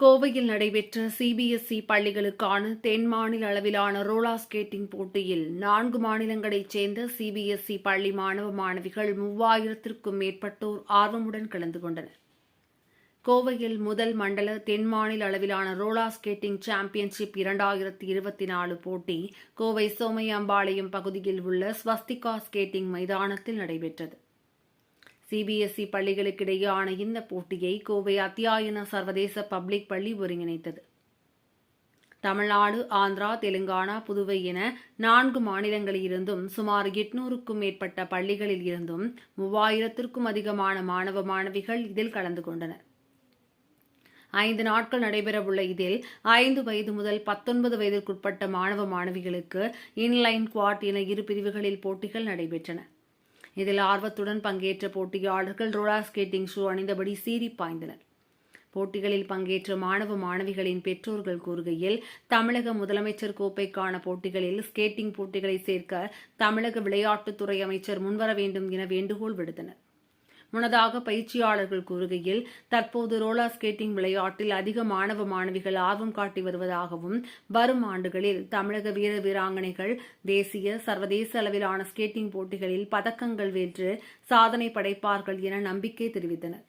கோவையில் நடைபெற்ற சிபிஎஸ்இ பள்ளிகளுக்கான தென் மாநில அளவிலான ரோலர் ஸ்கேட்டிங் போட்டியில் நான்கு மாநிலங்களைச் சேர்ந்த சிபிஎஸ்இ பள்ளி மாணவ மாணவிகள் மூவாயிரத்திற்கும் மேற்பட்டோர் ஆர்வமுடன் கலந்து கொண்டனர். கோவையில் முதல் மண்டல தென் மாநில அளவிலான ரோலர் ஸ்கேட்டிங் சாம்பியன்ஷிப் இரண்டாயிரத்தி இருபத்தி நாலு போட்டி கோவை சோமையம்பாளையம் பகுதியில் உள்ள ஸ்வஸ்திகா ஸ்கேட்டிங் மைதானத்தில் நடைபெற்றது. சிபிஎஸ்இ பள்ளிகளுக்கிடையேயான இந்த போட்டியை கோவை அத்தியாயன சர்வதேச பப்ளிக் பள்ளி ஒருங்கிணைத்தது. தமிழ்நாடு ஆந்திரா தெலுங்கானா புதுவை என நான்கு மாநிலங்களிலிருந்தும் சுமார் எட்நூறுக்கும் மேற்பட்ட பள்ளிகளில் இருந்தும் மூவாயிரத்திற்கும் அதிகமான மாணவ மாணவிகள் இதில் கலந்து கொண்டனர். ஐந்து நாட்கள் நடைபெறவுள்ள இதில் ஐந்து வயது முதல் பத்தொன்பது வயதிற்குட்பட்ட மாணவ மாணவிகளுக்கு இன்லைன் குவாட் என இரு பிரிவுகளில் போட்டிகள் நடைபெற்றன. இதில் ஆர்வத்துடன் பங்கேற்ற போட்டியாளர்கள் ரோலர் ஸ்கேட்டிங் ஷூ அணிந்தபடி சீறி பாய்ந்தனர். போட்டிகளில் பங்கேற்ற மாணவ மாணவிகளின் பெற்றோர்கள் கூறுகையில் தமிழக முதலமைச்சர் கோப்பைக்கான போட்டிகளில் ஸ்கேட்டிங் போட்டிகளை சேர்க்க தமிழக விளையாட்டுத்துறை அமைச்சர் முன்வர வேண்டும் என வேண்டுகோள் விடுத்தனர். முன்னதாக பயிற்சியாளர்கள் கூறுகையில் தற்போது ரோலர் ஸ்கேட்டிங் விளையாட்டில் அதிக மாணவ மாணவிகள் ஆர்வம் காட்டி வருவதாகவும் வரும் ஆண்டுகளில் தமிழக வீர வீராங்கனைகள் தேசிய சர்வதேச அளவிலான ஸ்கேட்டிங் போட்டிகளில் பதக்கங்கள் வென்று சாதனை படைப்பார்கள் என நம்பிக்கை தெரிவித்தனர்.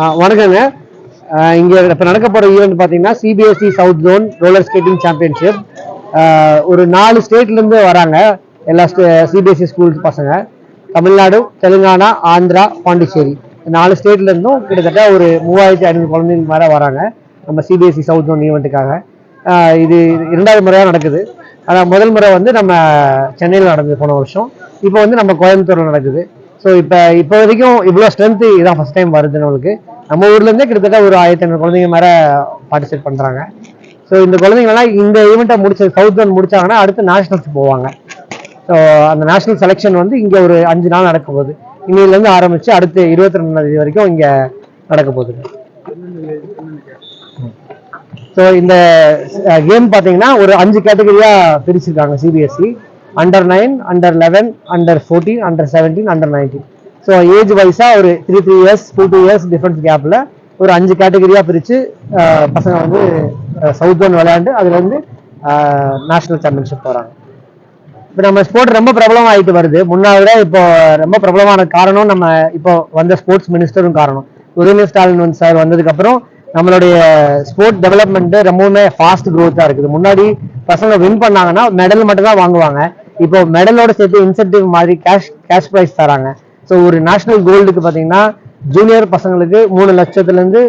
வணக்கங்க. இங்கே இப்போ நடக்க போகிற ஈவெண்ட் பார்த்தீங்கன்னா CBSE south zone roller skating championship ஒரு நாலு ஸ்டேட்லேருந்து வராங்க எல்லா சிபிஎஸ்சி ஸ்கூல் பசங்க. தமிழ்நாடு தெலுங்கானா ஆந்திரா பாண்டிச்சேரி. நாலு ஸ்டேட்லேருந்தும் கிட்டத்தட்ட ஒரு மூவாயிரத்தி ஐநூறு குழந்தைங்க மேலே வராங்க நம்ம சிபிஎஸ்சி சவுத் ஜோன் ஈவெண்ட்டுக்காக இது இரண்டாவது முறையாக நடக்குது. ஆனால் முதல் முறை வந்து நம்ம சென்னையில் நடந்தது போன வருஷம். இப்போ வந்து நம்ம கோயம்புத்தூரில் நடக்குது. ஸோ இப்போ இப்போ வரைக்கும் இவ்வளோ ஸ்ட்ரென்த்து இதான் ஃபர்ஸ்ட் டைம் வருது நம்மளுக்கு. நம்ம ஊர்லேருந்தே கிட்டத்தட்ட ஒரு ஆயிரத்தி ஐநூறு குழந்தைங்க மேலே பார்ட்டிசிபேட் பண்ணுறாங்க ஸோ இந்த குழந்தைங்கலாம் இந்த ஈவெண்ட்டை முடிச்ச சவுத் ஜோன் முடிச்சாங்கன்னா அடுத்து நேஷனல்ஸ் போவாங்க. ஸோ அந்த நேஷனல் செலெக்ஷன் வந்து இங்கே ஒரு அஞ்சு நாள் நடக்க போகுது. இன்னிலேருந்து ஆரம்பித்து அடுத்து இருபத்தி ரெண்டாம் தேதி வரைக்கும் இங்கே நடக்க போகுது. ஸோ இந்த கேம் பார்த்தீங்கன்னா ஒரு அஞ்சு கேட்டகரியாக பிரிச்சிருக்காங்க CBSE under nine under eleven under fourteen under seventeen under nineteen so age வைஸாக ஒரு three three years two two years difference கேப்பில் ஒரு அஞ்சு கேட்டகரியாக பிரித்து பசங்க வந்து சவுத் ஜோன் விளையாண்டு அதில் வந்து நேஷனல் சாம்பியன்ஷிப் போகிறாங்க இப்போ நம்ம ஸ்போர்ட் ரொம்ப பிரபலம் ஆயிட்டு வருது முன்னாடி இப்போ ரொம்ப பிரபலமான காரணம் நம்ம இப்போ வந்த ஸ்போர்ட்ஸ் மினிஸ்டரும் காரணம். உதயநிதி ஸ்டாலின் வந்து சார் வந்ததுக்கப்புறம் நம்மளுடைய ஸ்போர்ட் டெவலப்மெண்ட்டு ரொம்பவுமே ஃபாஸ்ட் க்ரோத்தாக இருக்குது. முன்னாடி பசங்க வின் பண்ணாங்கன்னா மெடல் மட்டும் தான் வாங்குவாங்க. இப்போ மெடலோட சேர்த்து இன்சென்டிவ் மாதிரி கேஷ் கேஷ் ப்ரைஸ் தராங்க. ஸோ ஒரு நேஷனல் கோல்டுக்கு பார்த்தீங்கன்னா ஜூனியர் பசங்களுக்கு மூணு லட்சத்துலேருந்து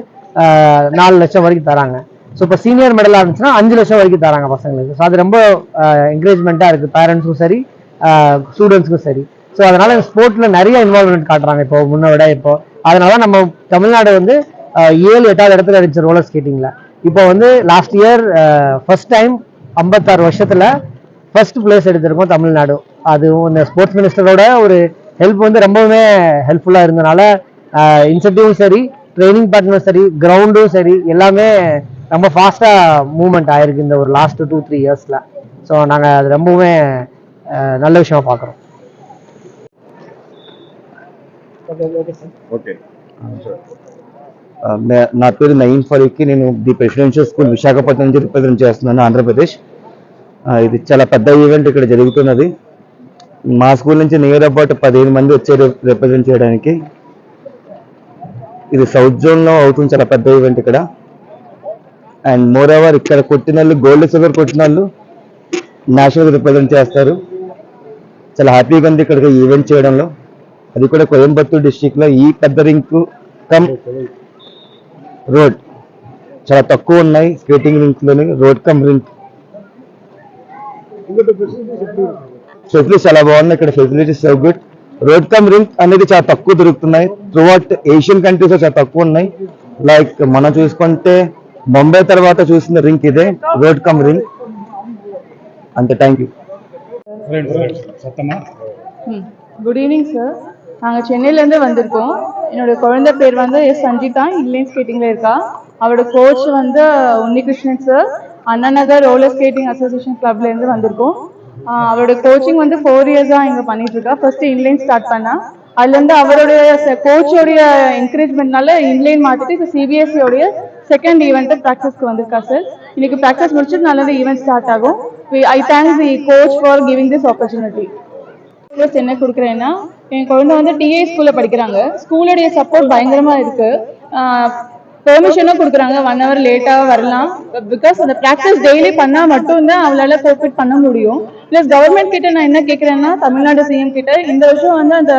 நாலு லட்சம் வரைக்கும் தராங்க. ஸோ இப்போ சீனியர் மெடலாக இருந்துச்சுன்னா அஞ்சு லட்சம் வரைக்கும் தராங்க பசங்களுக்கு. ஸோ அது ரொம்ப என்கரேஜ்மெண்ட்டாக இருக்குது பேரண்ட்ஸும் சரி ஸ்டூடெண்ட்ஸ்க்கும் சரி. ஸோ அதனால ஸ்போர்ட்டில் நிறைய இன்வால்வ்மெண்ட் காட்டுறாங்க இப்போ முன்னே விட இப்போ. அதனால நம்ம தமிழ்நாடு வந்து ஏழு எட்டாவது இடத்துல இருந்துச்சு ரோலர் ஸ்கேட்டிங்கில் இப்போ வந்து லாஸ்ட் இயர் ஃபர்ஸ்ட் டைம் ஐம்பத்தாறு வருஷத்தில் ஃபர்ஸ்ட் பிளேஸ் எடுத்திருக்கோம் தமிழ்நாடு அதுவும் இந்த ஸ்போர்ட்ஸ் மினிஸ்டரோட ஒரு ஹெல்ப் வந்து ரொம்பவுமே ஹெல்ப்ஃபுல்லாக இருந்தனால இன்சென்டிவும் சரி ட்ரைனிங் பார்ட்னரும் சரி கிரவுண்டும் சரி எல்லாமே ரொம்ப ஃபாஸ்ட்டாக மூவ்மெண்ட் ஆயிருக்கு இந்த ஒரு லாஸ்ட் டூ த்ரீ இயர்ஸில் ஸோ நாங்கள் அது ரொம்பவுமே ஆஹ் நல்ல விஷயமா பார்க்குறோம் ఓకే ఆ, నే- నా పేరు నయీం ఫరూకి నేను ది ప్రెసిడెన్షియల్ స్కూల్ విశాఖపట్నం నుంచి రిప్రజెంట్ చేస్తున్నాను ఆంధ్రప్రదేశ్ ఆ, ఇది చాలా పెద్ద ఈవెంట్ ఇక్కడ జరుగుతున్నది. మా స్కూల్ నుంచి నియర్ అబౌట్ పదిహేను మంది వచ్చారు రిప్రజెంట్ చేయడానికి. ఇది సౌత్ జోన్లో అవుతుంది చాలా పెద్ద ఈవెంట్ ఇక్కడ. అండ్ మోర్ ఓవర్ ఇక్కడ కొట్టిన వాళ్ళు గోల్డ్ సిల్వర్ కొట్టిన వాళ్ళు నేషనల్ రిప్రజెంట్ చేస్తారు. చాలా హ్యాపీగా ఉంది ఇక్కడికి ఈవెంట్ చేయడంలో. అది కూడా కోయంబత్తూర్ డిస్టిక్లో ఈ పెద్ద రింక్ కమ్ రోడ్. చాలా తక్కువ ఉన్నాయి స్కేటింగ్ రింక్లోని రోడ్ కమ్ రింక్ ఫెసిలిటీస్ చాలా బాగున్నాయి ఇక్కడ facilities so good road cum rink అనేది చాలా తక్కువ దొరుకుతున్నాయి త్రూ అవుట్ ఏషియన్ కంట్రీస్ లో చాలా తక్కువ ఉన్నాయి లైక్ మనం చూసుకుంటే బొంబాయి తర్వాత చూసిన రింక్ ఇదే రోడ్ కమ్ రింక్ అంతే thank you సత్తమా good evening sir நாங்கள் சென்னையிலேருந்து வந்திருக்கோம் என்னோட குழந்தை பேர் வந்து எஸ் சஞ்சிதா இன்லைன் ஸ்கேட்டிங்கில் இருக்கா அவரோட கோச் வந்து Unnikrishnan sir Anna Nagar roller skating association கிளப்லேருந்து வந்திருக்கோம். அவரோட கோச்சிங் வந்து ஃபோர் இயர்ஸாக இங்கே பண்ணிட்டுருக்கா ஃபர்ஸ்ட் இன்லைன் ஸ்டார்ட் பண்ணா. அதுலேருந்து அவருடைய கோச்சோடைய என்கரேஜ்மெண்ட்னால இன்லைன் மாற்றிட்டு இப்போ சிபிஎஸ்சியோடைய செகண்ட் ஈவெண்ட்டு ப்ராக்டிஸ்க்கு வந்திருக்கா சார் இன்னைக்கு ப்ராக்டிஸ் முடிச்சுட்டு நல்லது ஈவெண்ட் ஸ்டார்ட் ஆகும். I thank the coach for giving this opportunity plus என்ன கொடுக்குறேன்னா என் குழந்தை வந்து டிஏ ஸ்கூலில் படிக்கிறாங்க. ஸ்கூலுடைய சப்போர்ட் பயங்கரமாக இருக்குது பெர்மிஷனும் கொடுக்குறாங்க. ஒன் ஹவர் லேட்டாக வரலாம். பிகாஸ் அந்த ப்ராக்டிஸ் டெய்லி பண்ணால் மட்டும்தான் அவளால் கோஆப்ரேட் பண்ண முடியும். ப்ளஸ் கவர்மெண்ட் கிட்ட நான் என்ன கேட்குறேன்னா தமிழ்நாடு சிஎம் கிட்ட இந்த வருஷம் வந்து அந்த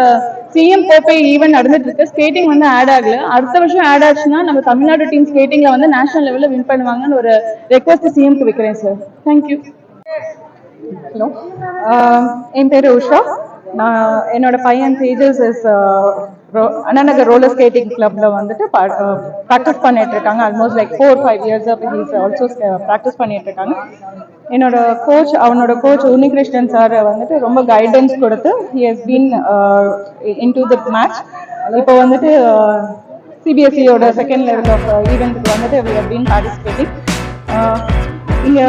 சிஎம் கோப்பை ஈவெண்ட் நடந்துட்டு இருக்கு ஸ்கேட்டிங் வந்து ஆட் ஆகல. அடுத்த வருஷம் ஆட் ஆச்சுன்னா நம்ம தமிழ்நாடு டீம் ஸ்கேட்டிங்ல வந்து நேஷனல் லெவல்ல வின் பண்ணுவாங்கன்னு ஒரு ரெக்வஸ்ட் சிஎம்க்கு வைக்கிறேன் சார் தேங்க்யூ ஹலோ என் பேர் உஷா. நான் என்னோட பையன் Tejas is Annanagar roller skating கிளப்ல வந்துட்டு ப்ராக்டிஸ் பண்ணிட்டு இருக்காங்க almost like four five years he's also practice uh, பண்ணிட்டு இருக்காங்க என்னோட கோச் அவனோட கோச் உன்னிகிருஷ்ணன் சார் வந்துட்டு ரொம்ப கைடன்ஸ் கொடுத்து he has been in to the match இப்போ வந்துட்டு சிபிஎஸ்சியோட செகண்ட் லெவல் ஆஃப் ஈவெண்ட்டுக்கு வந்துட்டு வி ஹவ் பீன் பார்ட்டிசிபேட்டிங் இங்கே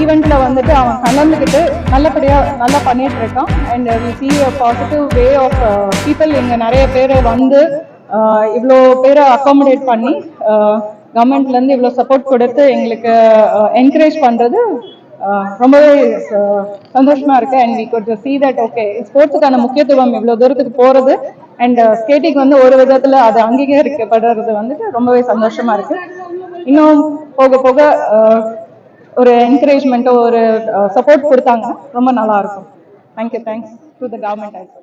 ஈவெண்ட்ல வந்துட்டு அவன் கலந்துக்கிட்டு நல்லபடியா நல்லா பண்ணிட்டு இருக்கான் and we see a positive way of people இங்க நிறைய பேர் வந்து uh, இவ்வளோ பேரை அக்காமடேட் பண்ணி uh, கவர்மெண்ட்ல இருந்து இவ்வளோ சப்போர்ட் கொடுத்து எங்களுக்கு uh, என்கரேஜ் பண்றது ரொம்பவே சந்தோஷமாக சந்தோஷமா இருக்கு. And we could see that okay ஸ்போர்ட்ஸுக்கான முக்கியத்துவம் இவ்வளோ தூரத்துக்கு போறது. அண்ட் ஸ்கேட்டிங் வந்து ஒரு விதத்துல அது அங்கீகரிக்கப்படுறது வந்துட்டு ரொம்பவே சந்தோஷமா இருக்கு. இன்னும் போக போக ஒரு என்கரேஜ்மெண்ட்டோ ஒரு uh, சப்போர்ட் கொடுத்தாங்கன்னா ரொம்ப நல்லா இருக்கும். Thank you thanks to the government also